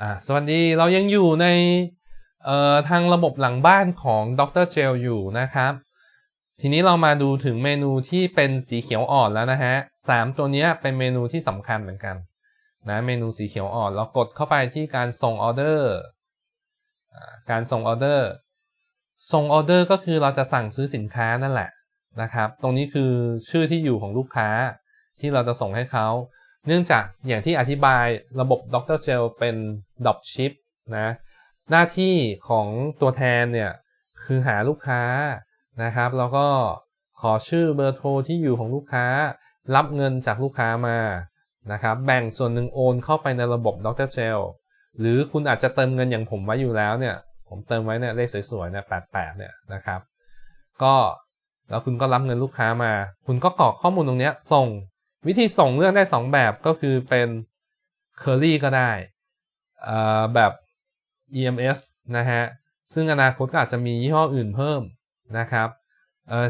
อ่าสวัสดีเรายังอยู่ในเอ่อทางระบบหลังบ้านของดรเจลอยู่นะครับ ทีนี้เรามาดูถึงเมนูที่เป็นสีเขียวอ่อนแล้วนะฮะสามตัวนี้เป็นเมนูที่สำคัญเหมือนกันนะเมนูสีเขียวอ่อน เรากดเข้าไปที่การส่งออเดอร์การส่งออเดอร์ส่งออเดอร์ก็คือเราจะสั่งซื้อสินค้านั่นแหละนะครับ ตรงนี้คือชื่อที่อยู่ของลูกค้าที่เราจะส่งให้เขา เนื่องจากอย่างที่อธิบายระบบ Dr. Gel เจลเป็น Drop Ship นะหน้าที่ของตัวแทนเนี่ยคือหาลูกค้านะครับ แล้วก็ขอชื่อเบอร์โทรที่อยู่ของลูกค้า รับเงินจากลูกค้ามานะครับแบ่งส่วนหนึ่งโอนเข้าไปในระบบ Dr. Gel หรือคุณอาจจะเติมเงินอย่างผมไว้อยู่แล้วเนี่ย ผมเติมไว้เนี่ยเลขสวยๆเนี่ย88เนี่ยนะครับ ก็แล้วคุณก็รับเงินลูกค้ามา คุณก็กรอกข้อมูลตรงนี้ส่ง วิธีส่งเลือกได้ 2 แบบก็คือเป็น Curly ก็ได้แบบ EMS นะฮะ ซึ่งอนาคตก็อาจจะมียี่ห้ออื่นเพิ่มนะครับ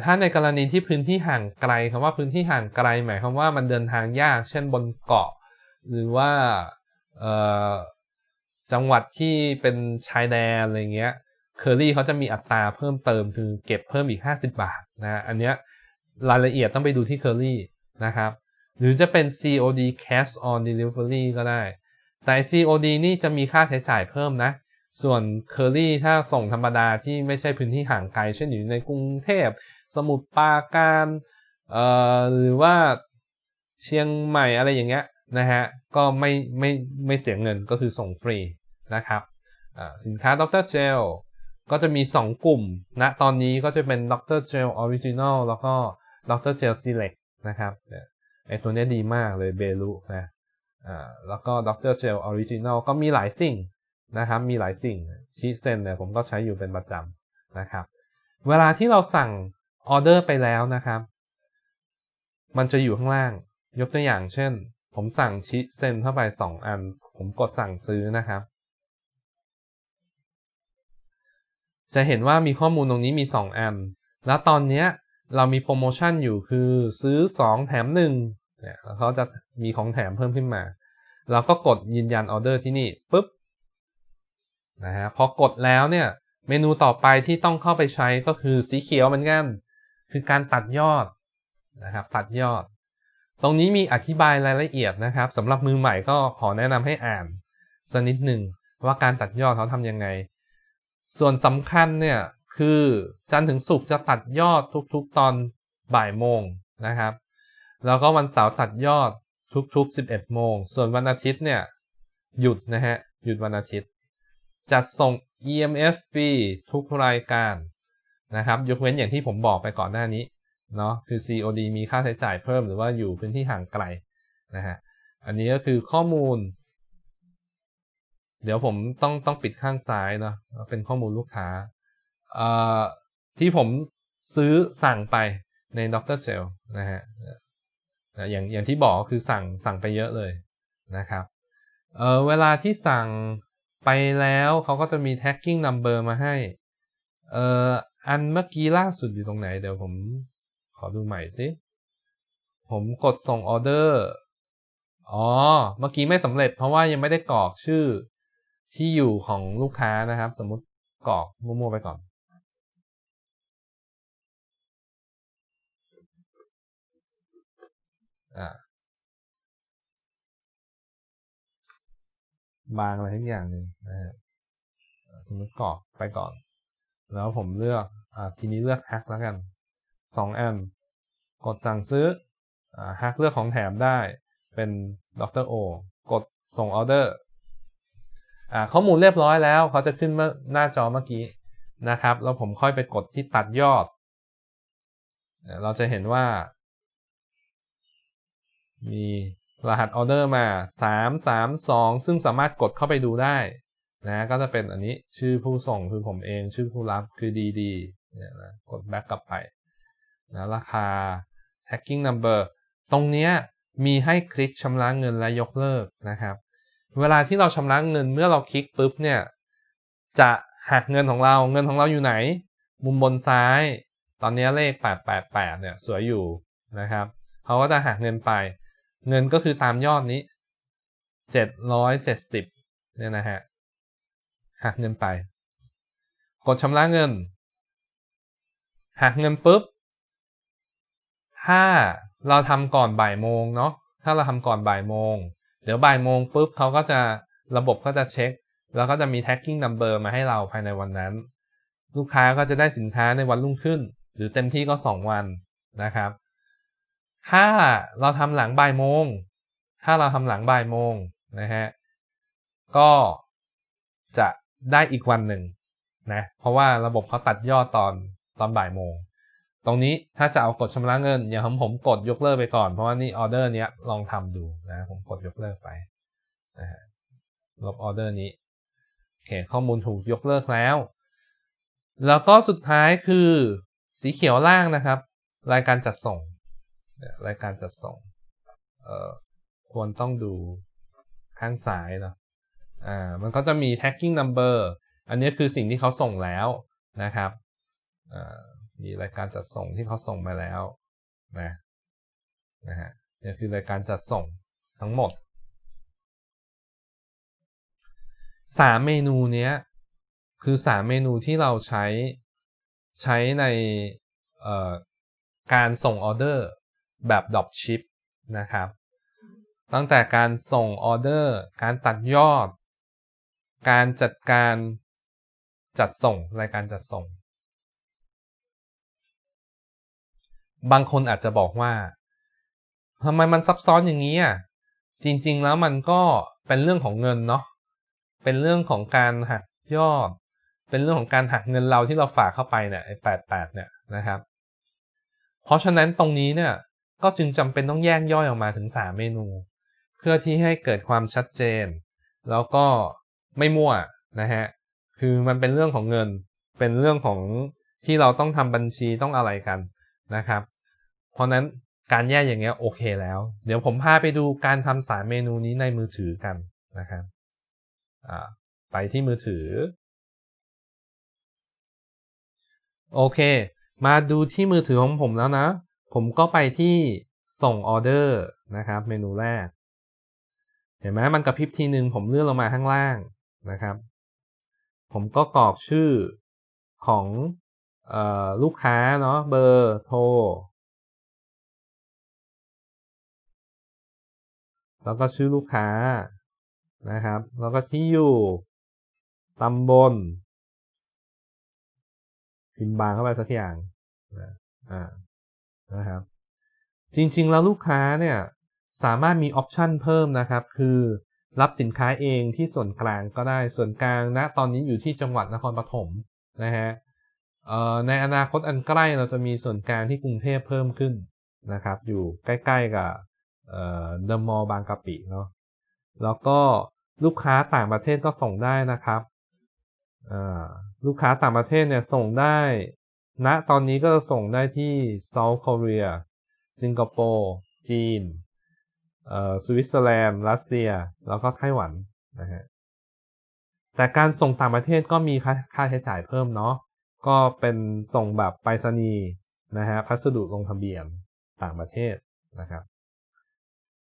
ถ้าในกรณีที่พื้นที่ห่างไกลคำว่าพื้นที่ห่างไกลหมายความว่ามันเดินทางยาก เช่นบนเกาะ หรือว่าจังหวัดที่เป็นชายแดนอะไรเงี้ยเคอรี่เขาจะมีอัตราเพิ่มเติมคือเก็บเพิ่มอีก 50 บาทนะอันเนี้ยรายละเอียดต้องไปดูที่เคอรี่นะครับ หรือจะเป็น COD Cash on Delivery ก็ได้ แต่ COD นี่จะมีค่าใช้จ่ายเพิ่มนะ ส่วน Curly ถ้าส่งธรรมดาที่ไม่ใช่พื้นที่ห่างไกล เช่นอยู่ในกรุงเทพ สมุทรปราการเอ่อหรือว่าเชียงใหม่อะไรอย่างเงี้ยนะฮะ ก็ไม่ไม่ไม่เสียเงินก็คือส่งฟรีนะครับสินค้า Dr. Gel ก็จะมี 2 กลุ่มนะตอนนี้ก็จะเป็น Dr. Gel Original แล้วก็ Dr. Gel Select นะครับ ไอตัวเนี้ยดีมากเลยเบลูนะอ่าแล้วก็ Dr. Gel Original ก็มีหลายสิ่งนะครับ มีหลายสิ่งชีเซนเนี่ยผมก็ใช้อยู่เป็นประจำนะครับ เวลาที่เราสั่งออเดอร์ไปแล้วนะครับ มันจะอยู่ข้างล่าง ยกตัวอย่างเช่น ผมสั่งชิเซนเข้าไป 2 อัน ผมกดสั่งซื้อนะครับ จะเห็นว่ามีข้อมูลตรงนี้มี 2 อัน แล้วตอนเนี้ย เรามีโปรโมชั่นอยู่คือซื้อ 2 แถม1เนี่ยเขาจะมีของแถมเพิ่มขึ้นมา เราก็กดยืนยันออเดอร์ที่นี่ปุ๊บนะฮะพอกดแล้วเนี่ยเมนูต่อไปที่ต้องเข้าไปใช้ก็คือสีเขียวเหมือนกันคือการตัดยอดนะครับตัดยอด ตรงนี้มีอธิบายรายละเอียดนะครับสำหรับมือใหม่ก็ขอแนะนำให้อ่านสักนิดหนึ่งว่าการตัดยอดเขาทำยังไง ส่วนสำคัญเนี่ย คือจันทร์ถึงศุกร์จะตัดยอดทุกๆตอนบ่ายโมงนะครับ แล้วก็วันเสาร์ตัดยอดทุกๆ 11 โมง ส่วนวันอาทิตย์เนี่ย หยุดนะฮะ หยุดวันอาทิตย์ จัดส่ง EMF ฟรีทุกรายการนะครับ ยกเว้นอย่างที่ผมบอกไปก่อนหน้านี้เนาะคือ COD มีค่าใช้จ่ายเพิ่มหรือว่าอยู่พื้นที่ห่างไกลนะฮะ อันนี้ก็คือข้อมูล เดี๋ยวผมต้องต้องปิดข้างซ้ายเนาะเป็นข้อมูลลูกค้า ที่ผมซื้อสั่งไปใน Dr. Gel นะฮะอย่างอย่างที่บอกก็คือสั่งสั่งไปเยอะเลยนะครับเเวลาที่สั่งไปแล้วเขาก็จะมี tagging number มาให้เอออันเมื่อกี้ล่าสุดอยู่ตรงไหน เดี๋ยวผมขอดูใหม่สิผมกดส่งออเดอร์อ๋อ เมื่อกี้ไม่สำเร็จเพราะว่ายังไม่ได้กรอกชื่อที่อยู่ของลูกค้านะครับ สมมติกรอกมั่วๆไปก่อน บางอะไรทุกอย่างหนึ่งนะฮะสมมติกรอกไปก่อน แล้วผมเลือกอ่าทีนี้เลือกฮักแล้วกันสองอัน กดสั่งซื้ออ่าฮักเลือกของแถมได้เป็นดรโอกดส่งออเดอร์อ่าข้อมูลเรียบร้อยแล้วเขาจะขึ้นมาหน้าจอเมื่อกี้นะครับ แล้วผมค่อยไปกดที่ตัดยอด เราจะเห็นว่า มีรหัสออเดอร์มา 332 ซึ่งสามารถกดเข้าไปดูได้นะก็จะเป็นอันนี้ชื่อผู้ส่งคือผมเองชื่อผู้รับคือ DD เนี่ยนะกดแบ็กกลับไปนะราคา tagging number ตรงเนี้ยมีให้คลิกชำระเงินและยกเลิกนะครับ เวลาที่เราชำระเงินเมื่อเราคลิกปุ๊บเนี่ยจะหักเงินของเราเงินของเราอยู่ไหน มุมบนซ้าย ตอนนี้เลข 888 เนี่ยสวยอยู่นะครับเขาก็จะหักเงินไป เงินก็คือตามยอดนี้770เนี่ยนะฮะหักเงินไป กดชำระเงิน หักเงินปุ๊บ ถ้าเราทำก่อนบ่ายโมงเนาะ ถ้าเราทำก่อนบ่ายโมง เดี๋ยวบ่ายโมงปุ๊บเขาก็จะระบบก็จะเช็ค แล้วก็จะมี tagging number มาให้เราภายในวันนั้น ลูกค้าก็จะได้สินค้าในวันรุ่งขึ้น หรือเต็มที่ก็ 2 วันนะครับ ถ้าเราทำหลังบ่ายโมง ถ้าเราทำหลังบ่ายโมงนะฮะ ก็จะได้อีกวันหนึ่งนะ เพราะว่าระบบเขาตัดยอดตอนตอนบ่ายโมง ตรงนี้ถ้าจะเอากดชำระเงินอย่างผมผมกดยกเลิกไปก่อน เพราะว่านี่ออเดอร์เนี้ยลองทำดูนะผมกดยกเลิกไปนะฮะลบออเดอร์นี้โอเคข้อมูลถูกยกเลิกแล้ว แล้วก็สุดท้ายคือสีเขียวล่างนะครับ รายการจัดส่ง รายการจัดส่งเอ่อควรต้องดูข้างซ้ายเนาะอ่ามันก็จะมี tagging number อันนี้คือสิ่งที่เขาส่งแล้วนะครับอ่ามีรายการจัดส่งที่เขาส่งมาแล้วนะนะฮะนี่คือรายการจัดส่งทั้งหมดสามเมนูเนี้ยคือสามเมนูที่เราใช้ใช้ในการส่งออเดอร์ แบบดรอปชิปนะครับ ตั้งแต่การส่งออเดอร์ การตัดยอด การจัดการจัดส่งรายการจัดส่ง บางคนอาจจะบอกว่าทำไมมันซับซ้อนอย่างนี้อะจริง ๆ แล้วมันก็เป็นเรื่องของเงินเนาะเป็นเรื่องของการหักยอด เป็นเรื่องของการหักเงินเราที่เราฝากเข้าไปเนี่ยไอ้แปดแปดเนี่ยนะครับ เพราะฉะนั้นตรงนี้เนี่ย ก็จึงจำเป็นต้องแยกย่อยออกมาถึง 3 เมนู เพื่อที่ให้เกิดความชัดเจน แล้วก็ไม่มั่วนะฮะคือมันเป็นเรื่องของเงิน เป็นเรื่องของที่เราต้องทำบัญชีต้องอะไรกันนะครับ เพราะนั้นการแยกอย่างเงี้ยโอเคแล้ว เดี๋ยวผมพาไปดูการทำสามเมนูนี้ในมือถือกันนะครับไปที่มือถือ โอเค มาดูที่มือถือของผมแล้วนะ ผมก็ไปที่ส่งออเดอร์นะครับ เมนูแรก เห็นไหมมันกระพริบทีหนึ่งผมเลื่อนลงมาข้างล่างนะครับ ผมก็กรอกชื่อของออลูกค้าเนาะเบอร์โทร แล้วก็ชื่อลูกค้านะครับ แล้วก็ที่อยู่ตำบลพิมพ์บางเข้าไปสักอย่างอ่า นะครับ จริงๆ แล้วลูกค้าเนี่ยสามารถมีออปชันเพิ่มนะครับ คือรับสินค้าเองที่ส่วนกลางก็ได้ส่วนกลางณนะตอนนี้อยู่ที่จังหวัดนครปฐมนะฮะในอนาคตอันใกล้เราจะมีส่วนกลางที่กรุงเทพเพิ่มขึ้นนะครับ อยู่ใกล้ๆกับเดอะมอลล์บางกะปิเนาะแล้วก็ลูกค้าต่างประเทศก็ส่งได้นะครับลูกค้าต่างประเทศเนี่ยส่งได้ ณตอนนี้ก็ส่งได้ที่เซาท์เกาหลสิงคโปร์ จีนสวิตเซอร์แลนด์ รัสเซีย แล้วก็ไต้หวันนะฮะ แต่การส่งต่างประเทศก็มีค่าค่าใช้จ่ายเพิ่มเนาะ ก็เป็นส่งแบบไปรษณีย์นะฮะ พัสดุลงทะเบียนต่างประเทศนะครับ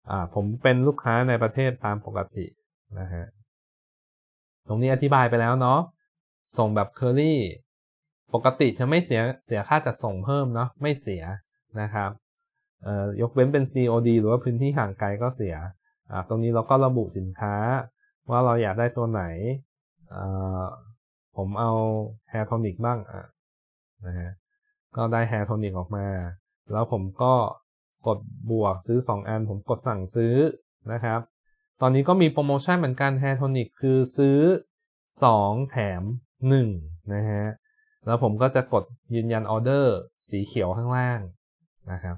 อ่า ผมเป็นลูกค้าในประเทศตามปกตินะฮะ ตรงนี้อธิบายไปแล้วเนาะ ส่งแบบเคอรี่ ปกติจะไม่เสียเสียค่าจัดส่งเพิ่มเนาะไม่เสียนะครับยกเว้นเป็น COD หรือว่าพื้นที่ห่างไกลก็เสีย ตรงนี้เราก็ระบุสินค้า ว่าเราอยากได้ตัวไหน ผมเอา Hair Tonic บ้างะนะฮะ ก็ได้ Hair Tonic ออกมา แล้วผมก็กดบวกซื้อ 2 อัน ผมกดสั่งซื้อนะครับ ตอนนี้ก็มีโปรโมชั่นเหมือนกัน Hair Tonic คือซื้อ 2 แถม 1 นะฮะ แล้วผมก็จะกดยืนยันออเดอร์สีเขียวข้างล่างนะครับ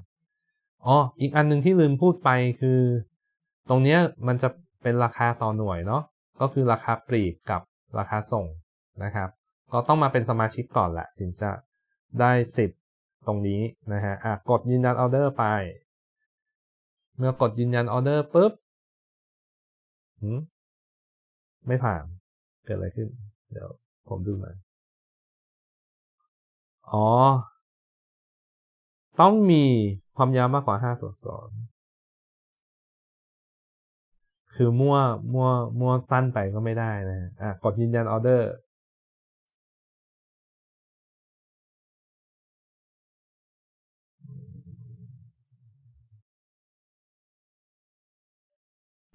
อ๋ออีกอันนึงที่ลืมพูดไปคือ ตรงนี้มันจะเป็นราคาต่อหน่วยเนาะก็คือราคาปลีกกับราคาส่งนะครับ ก็ต้องมาเป็นสมาชิกก่อนแหละถึงจะได้สิทธิ์ตรงนี้นะฮะอะกดยืนยันออเดอร์ไป เมื่อกดยืนยันออเดอร์ปุ๊บไม่ผ่าน เกิดอะไรขึ้น เดี๋ยวผมดูหน่อย อ๋อ ต้องมีความยาวมากกว่า5ตัวอักษร คือมั่วมั่วมั่วสั้นไปก็ไม่ได้นะฮะอะกดยืนยันออเดอร์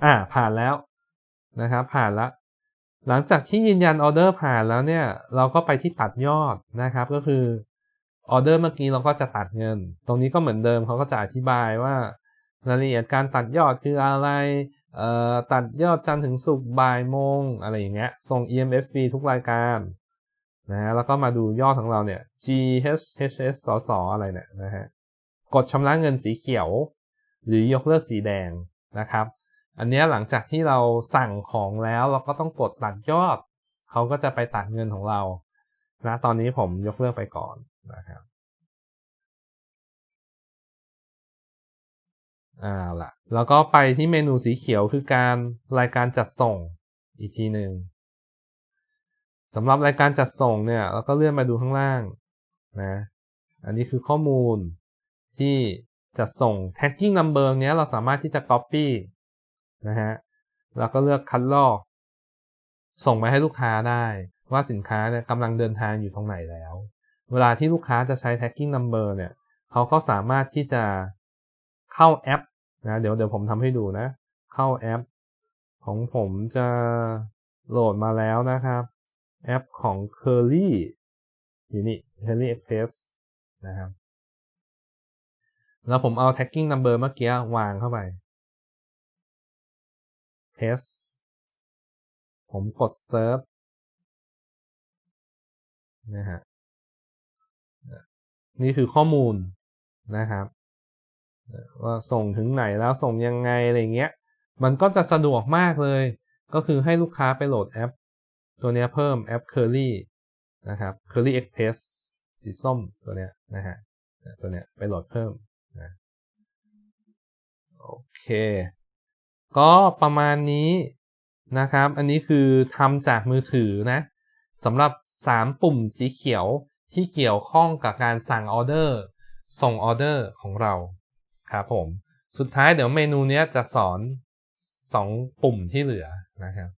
อ่าผ่านแล้วนะครับผ่านแล้ว หลังจากที่ยืนยันออเดอร์ผ่านแล้วเนี่ย เราก็ไปที่ตัดยอดนะครับ ก็คือ ออเดอร์เมื่อกี้เราก็จะตัดเงิน ตรงนี้ก็เหมือนเดิมเขาก็จะอธิบายว่ารายละเอียดการตัดยอดคืออะไรเอ่อตัดยอดจันทร์ถึงศุกบ่ายโมงอะไรอย่างเงี้ย ส่ง EMF ฟรีทุกรายการนะแล้วก็มาดูยอดของเราเนี่ย G H H S สสอะไรเนี่ยนะฮะ กดชำระเงินสีเขียว หรือยกเลิกสีแดงนะครับ อันนี้หลังจากที่เราสั่งของแล้วเราก็ต้องกดตัดยอด เขาก็จะไปตัดเงินของเรา นะตอนนี้ผมยกเลิกไปก่อนนะครับอ่าละแล้วก็ไปที่เมนูสีเขียวคือการรายการจัดส่งอีกทีหนึ่งสำหรับรายการจัดส่งเนี่ยเราก็เลื่อนมาดูข้างล่างนะอันนี้คือข้อมูลที่จะส่ง tagging number เนี้ยเราสามารถที่จะ copy นะฮะแล้วก็เลือกคัดลอก ส่งไปให้ลูกค้าได้ ว่าสินค้าเนี่ยกำลังเดินทางอยู่ตรงไหนแล้ว เวลาที่ลูกค้าจะใช้ tagging number เนี่ยเขาก็สามารถที่จะเข้าแอปนะเดี๋ยวเดี๋ยวผมทำให้ดูนะ เข้าแอป ของผมจะโหลดมาแล้วนะครับ แอปของ Curly อยู่นี่ Curly Express นะครับ แล้วผมเอา tagging number เมื่อกี้วางเข้าไป p a s t ผมกด search นะฮะนี่คือข้อมูลนะครับว่าส่งถึงไหนแล้วส่งยังไงอะไรเงี้ย มันก็จะสะดวกมากเลย ก็คือให้ลูกค้าไปโหลดแอป ตัวนี้เพิ่มแอป Curly นะครับ Curly Express สีส้มตัวเนี้ยนะฮะตัวเนี้ยไปโหลดเพิ่มนะโอเค ก็ประมาณนี้นะครับ อันนี้คือทำจากมือถือนะสำหรับ 3 ปุ่มสีเขียวที่เกี่ยวข้องกับการสั่งออเดอร์ ส่งออเดอร์ของเราครับผม สุดท้ายเดี๋ยวเมนูนี้จะสอน 2 ปุ่มที่เหลือนะครับ